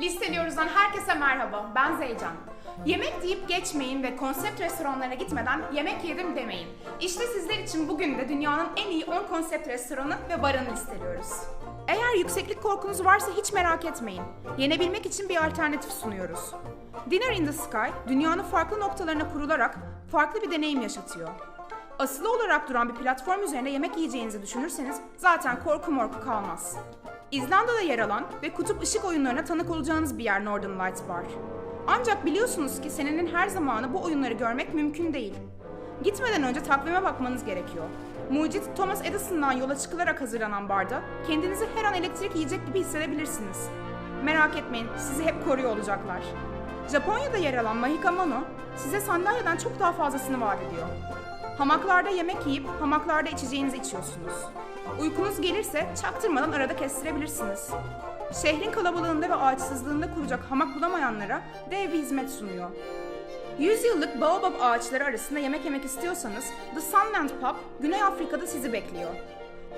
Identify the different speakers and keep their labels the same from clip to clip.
Speaker 1: Listeliyoruz'dan herkese merhaba. Ben Zeycan. Yemek deyip geçmeyin ve konsept restoranlarına gitmeden yemek yedim demeyin. İşte sizler için bugün de dünyanın en iyi 10 konsept restoranı ve barını listeliyoruz. Eğer yükseklik korkunuz varsa hiç merak etmeyin. Yenebilmek için bir alternatif sunuyoruz. Dinner in the Sky, dünyanın farklı noktalarına kurularak farklı bir deneyim yaşatıyor. Asılı olarak duran bir platform üzerine yemek yiyeceğinizi düşünürseniz zaten korku morku kalmaz. İzlanda'da yer alan ve kutup ışık oyunlarına tanık olacağınız bir yer Northern Lights Bar. Ancak biliyorsunuz ki senenin her zamanı bu oyunları görmek mümkün değil. Gitmeden önce takvime bakmanız gerekiyor. Mucit Thomas Edison'dan yola çıkılarak hazırlanan barda kendinizi her an elektrik yiyecek gibi hissedebilirsiniz. Merak etmeyin, sizi hep koruyor olacaklar. Japonya'da yer alan Mahikamano size sandalyeden çok daha fazlasını vaat ediyor. Hamaklarda yemek yiyip hamaklarda içeceğinizi içiyorsunuz. Uykunuz gelirse çaktırmadan arada kestirebilirsiniz. Şehrin kalabalığında ve ağaçsızlığında kuracak hamak bulamayanlara dev bir hizmet sunuyor. 100 yıllık baobab ağaçları arasında yemek yemek istiyorsanız The Sunland Pub Güney Afrika'da sizi bekliyor.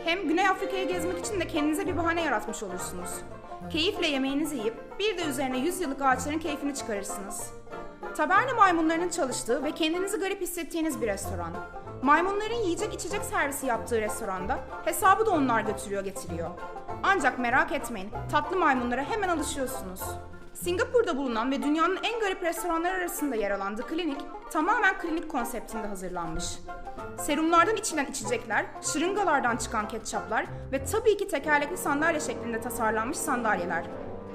Speaker 1: Hem Güney Afrika'yı gezmek için de kendinize bir bahane yaratmış olursunuz. Keyifle yemeğinizi yiyip bir de üzerine 100 yıllık ağaçların keyfini çıkarırsınız. Taberna maymunlarının çalıştığı ve kendinizi garip hissettiğiniz bir restoran. Maymunların yiyecek içecek servisi yaptığı restoranda hesabı da onlar götürüyor getiriyor. Ancak merak etmeyin, tatlı maymunlara hemen alışıyorsunuz. Singapur'da bulunan ve dünyanın en garip restoranlar arasında yer alan The Clinic tamamen klinik konseptinde hazırlanmış. Serumlardan içilen içecekler, şırıngalardan çıkan ketçaplar ve tabii ki tekerlekli sandalye şeklinde tasarlanmış sandalyeler.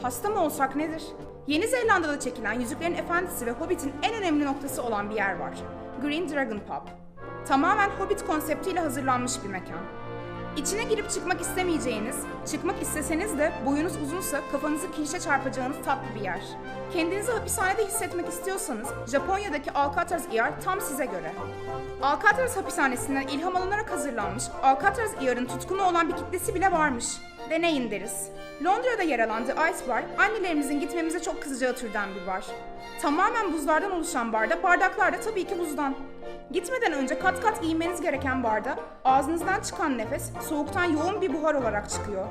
Speaker 1: Hasta mı olsak nedir? Yeni Zelanda'da çekilen Yüzüklerin Efendisi ve Hobbit'in en önemli noktası olan bir yer var. Green Dragon Pub. Tamamen Hobbit konseptiyle hazırlanmış bir mekan. İçine girip çıkmak istemeyeceğiniz, çıkmak isteseniz de boyunuz uzunsa kafanızı kirişe çarpacağınız tatlı bir yer. Kendinizi hapishanede hissetmek istiyorsanız Japonya'daki Alcatraz yer tam size göre. Alcatraz hapishanesinden ilham alınarak hazırlanmış Alcatraz iyarın tutkunu olan bir kitlesi bile varmış. Deneyin deriz. Londra'da yer alan The Ice Bar, annelerimizin gitmemize çok kızacağı türden bir bar. Tamamen buzlardan oluşan barda, bardaklar da tabii ki buzdan. Gitmeden önce kat kat giymeniz gereken barda ağzınızdan çıkan nefes soğuktan yoğun bir buhar olarak çıkıyor.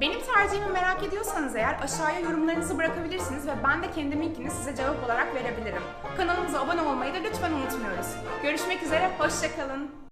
Speaker 1: Benim tercihimi merak ediyorsanız eğer aşağıya yorumlarınızı bırakabilirsiniz ve ben de kendiminkini size cevap olarak verebilirim. Kanalımıza abone olmayı da lütfen unutmuyoruz. Görüşmek üzere, hoşçakalın.